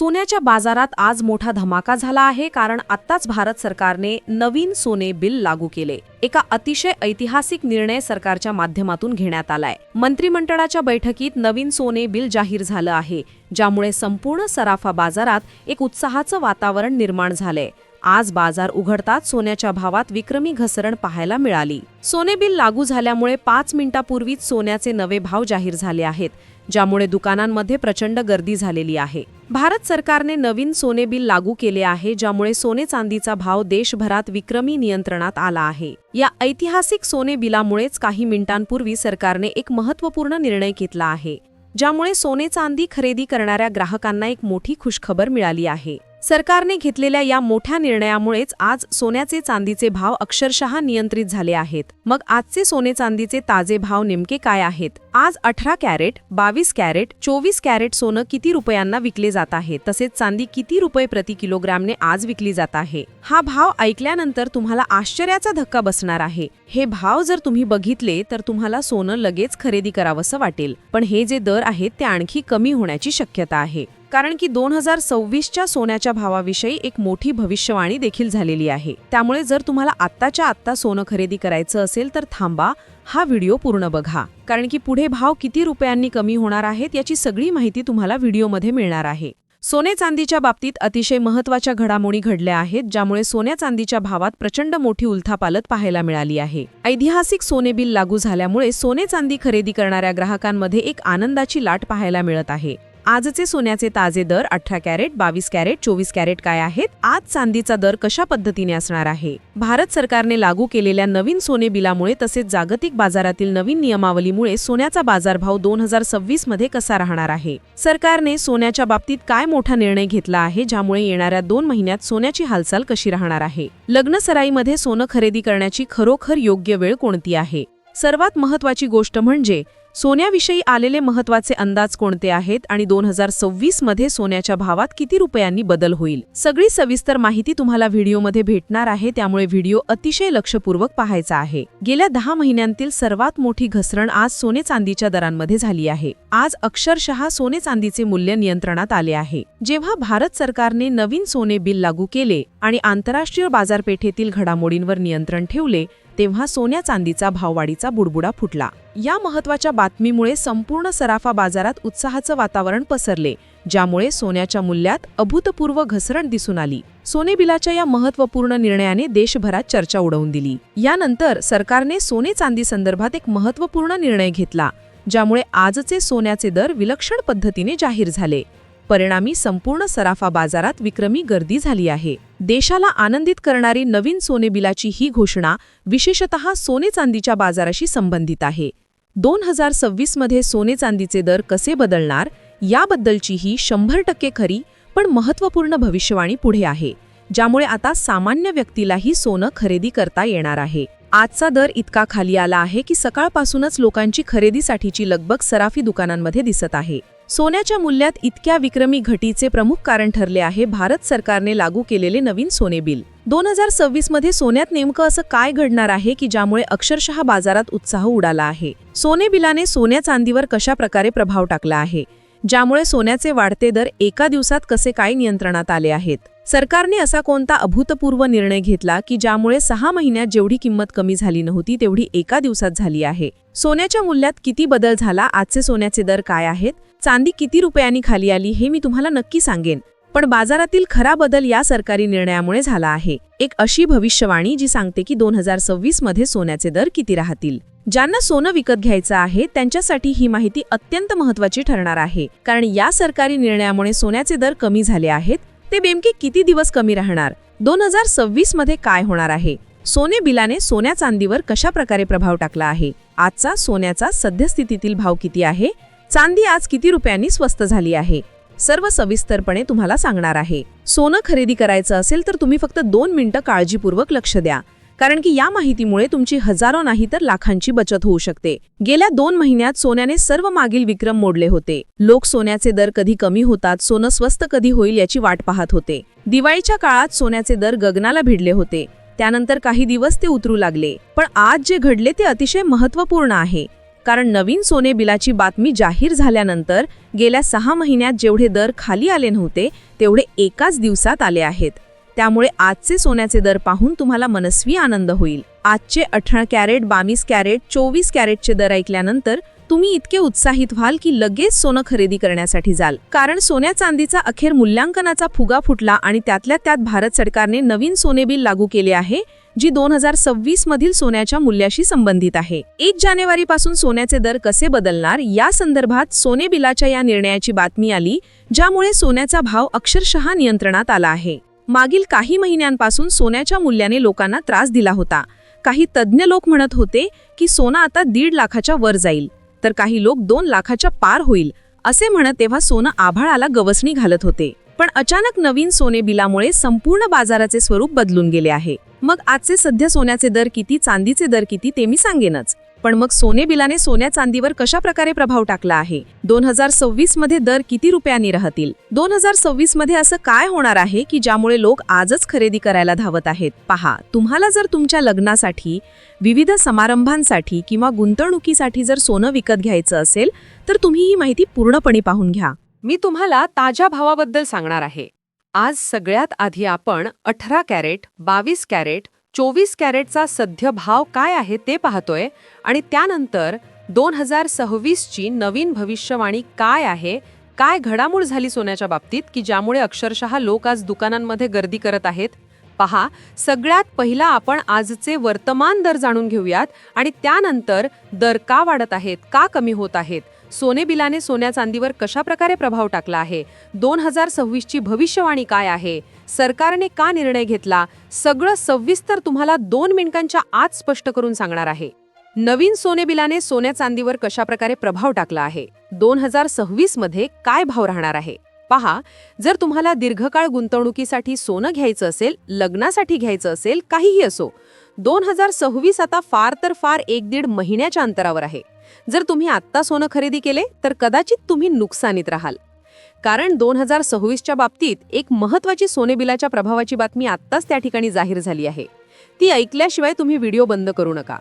सोन्याच्या बाजारात आज मोठा धमाका झाला आहे कारण आत्ताच भारत सरकारने नवीन सोने बिल लागू केले. एका अतिशय ऐतिहासिक निर्णय सरकारच्या माध्यमातून घेण्यात आलाय. मंत्रिमंडळाच्या बैठकीत नवीन सोने बिल जाहीर झालं आहे ज्यामुळे संपूर्ण सराफा बाजारात एक उत्साहाचं वातावरण निर्माण झालंय. आज बाजार उघडताच सोन्याच्या भावात विक्रमी घसरण पाहायला मिळाली. सोने बिल लागू झाल्यामुळे पाच मिनिटापूर्वीच सोन्याचे नवे भाव जाहीर झाले आहेत ज्यामुळे दुकानांमध्ये प्रचंड गर्दी झालेली आहे. भारत सरकारने नवीन सोने बिल लागू केले आहे ज्यामुळे सोने चांदीचा भाव देशभरात विक्रमी नियंत्रणात आला आहे. या ऐतिहासिक सोने बिलामुळेच काही मिनिटांपूर्वी सरकारने एक महत्त्वपूर्ण निर्णय घेतला आहे ज्यामुळे सोने चांदी खरेदी करणाऱ्या ग्राहकांना एक मोठी खुशखबर मिळाली आहे. सरकारने घेतलेल्या या मोठ्या निर्णयामुळेच आज सोन्याचे चांदीचे भाव अक्षरशः नियंत्रित झाले आहेत. मग आजचे सोने चांदीचे ताजे भाव नेमके काय आहेत? आज अठरा कॅरेट बावीस कॅरेट चोवीस कॅरेट सोनं किती रुपयांना विकले जात आहे? तसेच चांदी किती रुपये प्रति किलोग्रामने आज विकली जात आहे? हा भाव ऐकल्यानंतर तुम्हाला आश्चर्याचा धक्का बसणार आहे. हे भाव जर तुम्ही बघितले तर तुम्हाला सोनं लगेच खरेदी करावंसं वाटेल. पण हे जे दर आहेत ते आणखी कमी होण्याची शक्यता आहे. कारण की दोन हजार सव्वीसच्या सोन्याच्या भावाविषयी एक मोठी भविष्यवाणी देखील झालेली आहे. त्यामुळे जर तुम्हाला आत्ताच्या आत्ता सोनं खरेदी करायचं असेल तर थांबा हा व्हिडिओ पूर्ण बघा. कारण की पुढे भाव किती रुपयांनी कमी होणार आहेत याची सगळी माहिती तुम्हाला व्हिडिओमध्ये मिळणार आहे. सोने चांदीच्या बाबतीत अतिशय महत्त्वाच्या घडामोडी घडल्या आहेत ज्यामुळे सोन्या चांदीच्या भावात प्रचंड मोठी उलथापालत पाहायला मिळाली आहे. ऐतिहासिक सोने बिल लागू झाल्यामुळे सोने चांदी खरेदी करणाऱ्या ग्राहकांमध्ये एक आनंदाची लाट पाहायला मिळत आहे. आजचे सोन्याचे ताजे दर अठरा कॅरेट बावीस कॅरेट चोवीस कॅरेट काय आहेत? आज चांदीचा दर कशा पद्धतीने असणार आहे? भारत सरकारने लागू केलेल्या नवीन सोने बिलामुळे तसेच जागतिक बाजारातील नवीन नियमावलीमुळे सोन्याचा बाजारभाव दोन हजार सव्वीसमध्ये कसा राहणार आहे? सरकारने सोन्याच्या बाबतीत काय मोठा निर्णय घेतला आहे ज्यामुळे येणाऱ्या दोन महिन्यात सोन्याची हालचाल कशी राहणार आहे? लग्नसराईमध्ये सोनं खरेदी करण्याची खरोखर योग्य वेळ कोणती आहे? सर्वात महत्वाची गोष्ट म्हणजे सोन्याविषयी आलेले महत्त्वाचे अंदाज कोणते आहेत आणि दोन हजार सव्वीसमध्ये सोन्याच्या भावात किती रुपयांनी बदल होईल? सगळी सविस्तर माहिती तुम्हाला व्हिडिओमध्ये भेटणार आहे त्यामुळे व्हिडिओ अतिशय लक्षपूर्वक पाहायचा आहे. गेल्या दहा महिन्यांतील सर्वात मोठी घसरण आज सोने चांदीच्या दरांमध्ये झाली आहे. आज अक्षरशः सोने चांदीचे मूल्य नियंत्रणात आले आहे. जेव्हा भारत सरकारने नवीन सोने बिल लागू केले आणि आंतरराष्ट्रीय बाजारपेठेतील घडामोडींवर नियंत्रण ठेवले तेव्हा सोन्या चांदीचा भाववाढीचा बुडबुडा फुटला. या महत्त्वाच्या बातमीमुळे संपूर्ण सराफा बाजारात उत्साहाचं वातावरण पसरले ज्यामुळे सोन्याच्या मूल्यात अभूतपूर्व घसरण दिसून आली. सोने बिलाच्या या महत्त्वपूर्ण निर्णयाने देशभरात चर्चा उडवून दिली. यानंतर सरकारने सोने चांदी संदर्भात एक महत्त्वपूर्ण निर्णय घेतला ज्यामुळे आजचे सोन्याचे दर विलक्षण पद्धतीने जाहीर झाले. परिणामी संपूर्ण सराफा बाजारात विक्रमी गर्दी झाली आहे. देशाला आनंदित करणारी नवीन सोने बिलाची ही घोषणा विशेषतः सोने चांदीच्या बाजाराशी संबंधित आहे. दोन हजार सव्वीसमध्ये सोने चांदीचे दर कसे बदलणार याबद्दलची ही शंभर टक्के खरी पण महत्त्वपूर्ण भविष्यवाणी पुढे आहे ज्यामुळे आता सामान्य व्यक्तीलाही सोनं खरेदी करता येणार आहे. आजचा दर इतका खाली आला आहे की सकाळपासूनच लोकांची खरेदीसाठीची लगबग सराफी दुकानांमध्ये दिसत आहे. सोन्याच्या मूल्यात इतक्या विक्रमी घटीचे प्रमुख कारण ठरले आहे भारत सरकारने लागू केलेले नवीन सोने बिल. दोन हजार सव्वीसमध्ये सोन्यात नेमकं असं काय घडणार आहे की ज्यामुळे अक्षरशः बाजारात उत्साह उडाला आहे? सोने बिलाने सोन्या चांदीवर कशा प्रकारे प्रभाव टाकला आहे? ज्यामुळे सोन्याचे वाढते दर एका दिवसात कसे काय नियंत्रणात आले आहेत. सरकारने असा कोणता अभूतपूर्व निर्णय घेतला की ज्यामुळे सहा महिन्यात जेवढी किंमत कमी झाली नव्हती तेवढी एका दिवसात झाली आहे. सोन्याच्या मूल्यात किती बदल झाला आजचे सोन्याचे दर काय आहेत? चांदी किती रुपयांनी खाली आली हे मी तुम्हाला नक्की सांगेन. पण बाजारातील खरा बदल या सरकारी निर्णयामुळे झाला आहे. एक अशी भविष्यवाणी जी सांगते की दोन हजार सव्वीसमध्ये सोन्याचे दर किती राहतील. ज्यांना सोनं विकत घ्यायचं आहे त्यांच्यासाठी ही माहिती अत्यंत महत्वाची ठरणार आहे. कारण या सरकारी निर्णयामुळे सोन्याचे दर कमी झाले आहेत ते नेमके किती दिवस कमी राहणार? दोन हजार सव्वीसमध्ये काय होणार आहे? सोने बिलाने सोन्या चांदीवर कशा प्रकारे प्रभाव टाकला आहे? आजचा सोन्याचा सद्यस्थितीतील भाव किती आहे? चांदी आज किती रुपयांनी स्वस्त झाली आहे? सर्व सविस्तरपणे तुम्हाला सांगणार आहे. सोनं खरेदी करायचं असेल तर तुम्ही फक्त दोन मिनिटं काळजीपूर्वक लक्ष द्या. कारण की या माहितीमुळे तुमची हजारो नाही तर लाखांची बचत होऊ शकते. गेल्या दोन महिन्यात सोन्याने सर्व मागील विक्रम मोडले होते. लोक सोन्याचे दर कधी कमी होतात सोनं स्वस्त कधी होईल याची वाट पाहत होते. दिवाळीच्या काळात सोन्याचे दर गगनाला भिडले होते. त्यानंतर काही दिवस ते उतरू लागले. पण आज जे घडले ते अतिशय महत्त्वपूर्ण आहे. कारण नवीन सोने बिलाची बातमी जाहीर झाल्यानंतर गेल्या सहा महिन्यात जेवढे दर खाली आले नव्हते तेवढे एकाच दिवसात आले आहेत. त्यामुळे आजचे सोन्याचे दर पाहून तुम्हाला मनस्वी आनंद होईल. आजचे अठरा कॅरेट बावीस कॅरेट चोवीस कॅरेटचे दर ऐकल्यानंतर तुम्ही इतके उत्साहित व्हाल की लगेच सोनं खरेदी करण्यासाठी जाल. कारण सोन्या चांदीचा अखेर मूल्यांकनाचा फुगा फुटला आणि त्यातल्या त्यात भारत सरकारने नवीन सोने बिल लागू केले आहे जी दोन हजार सव्वीस मधील सोन्याच्या मूल्याशी संबंधित आहे. एक जानेवारी पासून सोन्याचे दर कसे बदलणार या संदर्भात सोने बिलाच्या या निर्णयाची बातमी आली ज्यामुळे सोन्याचा भाव अक्षरशः नियंत्रणात आला आहे. मागील काही महिन्यांपासून सोन्याच्या मूल्याने लोकांना त्रास दिला होता. काही तज्ज्ञ लोक म्हणत होते की सोनं आता दीड लाखाच्या वर जाईल. तर काही लोक दोन लाखाच्या पार होईल असे म्हणत तेव्हा सोनं आभाळाला गवसणी घालत होते. पण अचानक नवीन सोने बिलामुळे संपूर्ण बाजाराचे स्वरूप बदलून गेले आहे. मग आजचे सध्या सोन्याचे दर किती चांदीचे दर किती ते मी सांगेनच. पण मग सोने बिलाने सोन्या चांदीवर कशा प्रकारे प्रभाव टाकला आहे? दोन हजार सव्वीसमध्ये दर किती रुपयांनी राहतील? दोन हजार सव्वीसमध्ये असं काय होणार आहे की ज्यामुळे लोक आजच खरेदी करायला धावत आहेत? पहा तुम्हाला जर तुमच्या लग्नासाठी विविध समारंभांसाठी किंवा गुंतवणुकीसाठी जर सोनं विकत घ्यायचं असेल तर तुम्ही ही माहिती पूर्णपणे पाहून घ्या. मी तुम्हाला ताज्या भावाबद्दल सांगणार आहे. आज सगळ्यात आधी आपण अठरा कॅरेट बावीस कॅरेट चोवीस कॅरेटचा सध्य भाव काय आहे ते पाहतोय आणि त्यानंतर दोन हजार सव्वीसची नवीन भविष्यवाणी काय आहे काय घडामोड झाली सोन्याच्या बाबतीत की ज्यामुळे अक्षरशः लोक आज दुकानांमध्ये गर्दी करत आहेत? पहा सगळ्यात पहिला आपण आजचे वर्तमान दर जाणून घेऊयात आणि त्यानंतर दर का वाढत आहेत का कमी होत आहेत सोने बिलाने सोन्या चांदीवर कशा प्रकारे प्रभाव टाकला आहे? दोन हजार सव्वीसची भविष्यवाणी काय आहे? सरकारने का निर्णय घेतला? सगळं सविस्तर तुम्हाला दोन मिनिटांच्या आत स्पष्ट करून सांगणार आहे. नवीन सोने बिलाने सोन्या चांदीवर कशा प्रकारे प्रभाव टाकला आहे? दोन हजार सव्वीसमध्ये काय भाव राहणार आहे? पहा जर तुम्हाला दीर्घकाळ गुंतवणुकीसाठी सोनं घ्यायचं असेल लग्नासाठी घ्यायचं असेल काहीही असो दोन हजार सव्वीस आता फार तर फार एक दीड महिन्याच्या अंतरावर आहे. जर तुम्ही आत्ता सोनं खरेदी केले तर कदाचित तुम्ही नुकसानीत राहाल. कारण दोन हजार सव्वीसच्या बाबतीत एक महत्वाची सोने बिलाच्या प्रभावाची बातमी आत्ताच त्या ठिकाणी जाहीर झाली आहे. ती ऐकल्याशिवाय तुम्ही व्हिडिओ बंद करू नका.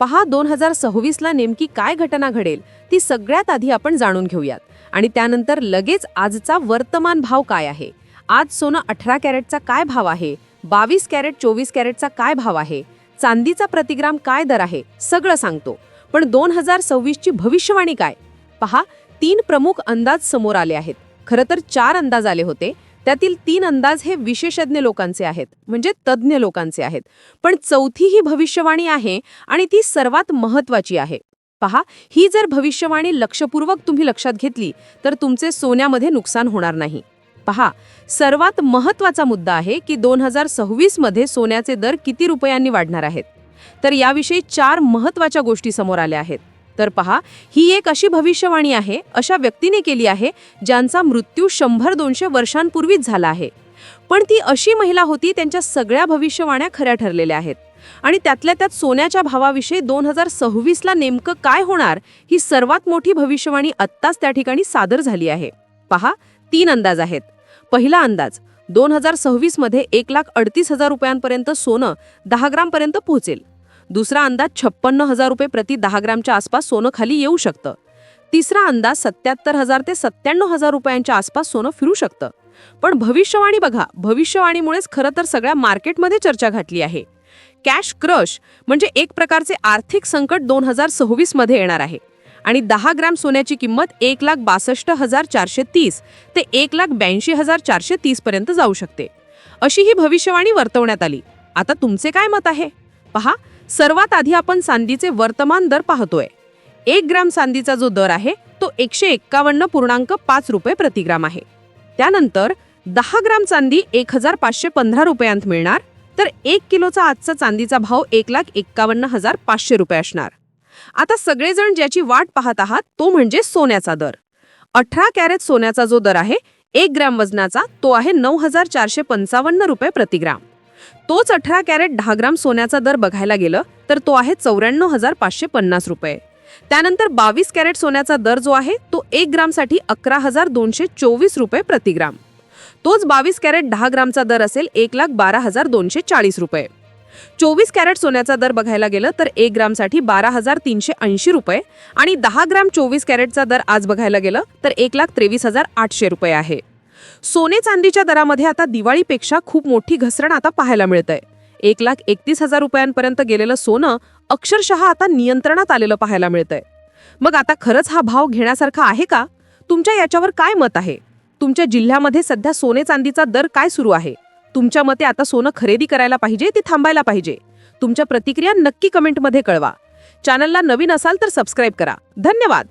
पहा दोन हजार सव्वीसला नेमकी काय घटना घडेल ती सगळ्यात आधी आपण जाणून घेऊयात. आणि त्यानंतर लगेच आजचा वर्तमान भाव काय आहे? आज सोनं अठरा कॅरेटचा काय भाव आहे? बावीस कॅरेट चोवीस कॅरेटचा काय भाव आहे? चांदीचा प्रतिग्राम काय दर आहे सगळं सांगतो. पण दोन हजार सव्वीसची भविष्यवाणी काय? पहा तीन प्रमुख अंदाज समोर आले आहेत. खरं तर चार अंदाज आले होते. त्यातील तीन अंदाज हे विशेषज्ञ लोकांचे आहेत म्हणजे तज्ज्ञ लोकांचे आहेत. पण चौथी ही भविष्यवाणी आहे आणि ती सर्वात महत्वाची आहे. पहा ही जर भविष्यवाणी लक्षपूर्वक तुम्ही लक्षात घेतली तर तुमचे सोन्यामध्ये नुकसान होणार नाही. पहा सर्वात महत्त्वाचा मुद्दा आहे की दोन हजार सव्वीसमध्ये सोन्याचे दर किती रुपयांनी वाढणार आहेत. तर याविषयी चार महत्त्वाच्या गोष्टी समोर आल्या आहेत. तर पहा ही एक अशी भविष्यवाणी आहे अशा व्यक्तीने केली आहे ज्यांचा मृत्यू शंभर दोनशे वर्षांपूर्वीच झाला आहे. पण ती अशी महिला होती त्यांच्या सगळ्या भविष्यवाण्या खऱ्या ठरलेल्या आहेत. आणि त्यातल्या त्यात सोन्याच्या भावाविषयी दोन हजार सव्वीसला नेमकं काय होणार ही सर्वात मोठी भविष्यवाणी आत्ताच त्या ठिकाणी सादर झाली आहे. पहा तीन अंदाज आहेत. पहिला अंदाज. दोन हजार सव्वीसमध्ये एक लाख अडतीस हजार रुपयांपर्यंत सोनं दहा ग्रामपर्यंत पोहोचेल. दुसरा अंदाज छप्पन्न हजार रुपये प्रति दहा ग्रामच्या आसपास सोनं खाली येऊ शकतं. तिसरा अंदाज सत्याहत्तर हजार ते सत्त्याण्णव हजार रुपयांच्या आसपास सोनं फिरू शकतं. पण भविष्यवाणी बघा. भविष्यवाणीमुळेच खरं तर सगळ्या मार्केटमध्ये चर्चा घातली आहे. कॅश क्रश म्हणजे एक प्रकारचे आर्थिक संकट दोन हजार सव्वीसमध्ये येणार आहे. आणि दहा ग्रॅम सोन्याची किंमत एक लाख बासष्ट हजार चारशे तीस ते एक लाख ब्याऐंशी हजार चारशे तीस पर्यंत जाऊ शकते. अशी ही भविष्यवाणी वर्तवण्यात आली. आता तुमचे काय मत आहे? पहा सर्वात आधी आपण चांदीचे वर्तमान दर पाहतोय. एक ग्राम चांदीचा जो दर आहे तो एकशे एक्कावन्न पूर्णांक पाच रुपये प्रतिग्राम आहे. त्यानंतर दहा ग्राम चांदी एक हजार पाचशे पंधरा रुपयांत मिळणार तर एक किलोचा आजचा चांदीचा भाव एक लाख एक्कावन्न हजार पाचशे रुपये असणार. आता सगळेजण ज्याची वाट पाहत आहात तो म्हणजे सोन्याचा दर. अठरा कॅरेट सोन्याचा जो दर आहे एक ग्रॅम वजनाचा तो आहे नऊ हजार चारशे पंचावन्न रुपये प्रतिग्राम तोच अठरा कॅरेट दहा ग्राम सोन्याचा दर बघायला गेलं तर तो आहे चौऱ्याण्णव हजार पाचशे पन्नास रुपये. त्यानंतर बावीस कॅरेट सोन्याचा दर जो आहे तो एक ग्रामसाठी अकरा हजार दोनशे चोवीस रुपये प्रतिग्राम तोच बावीस कॅरेट दहा ग्रामचा दर असेल एक लाख बारा हजार दोनशे चाळीस रुपये. चोवीस कॅरेट सोन्याचा दर बघायला गेलं तर एक ग्रामसाठी बारा हजार तीनशे ऐंशी रुपये आणि दहा ग्राम चोवीस कॅरेटचा दर आज बघायला गेलं तर एक लाख तेवीस हजार आठशे रुपये आहे. सोने चांदीच्या दरामध्ये आता दिवाळीपेक्षा खूप मोठी घसरण आता पाहायला मिळतंय. एक लाख एकतीस हजार रुपयांपर्यंत गेलेलं सोनं अक्षरशः आता नियंत्रणात आलेलं पाहायला मिळतंय. मग आता खरंच हा भाव घेण्यासारखा आहे का? तुमच्या याच्यावर काय मत आहे? तुमच्या जिल्ह्यामध्ये सध्या सोने चांदीचा दर काय सुरू आहे? तुमच्या मते आता सोनं खरेदी करायला पाहिजे ती थांबायला पाहिजे. तुमच्या प्रतिक्रिया नक्की कमेंटमध्ये कळवा. चॅनलला नवीन असाल तर सबस्क्राईब करा. धन्यवाद.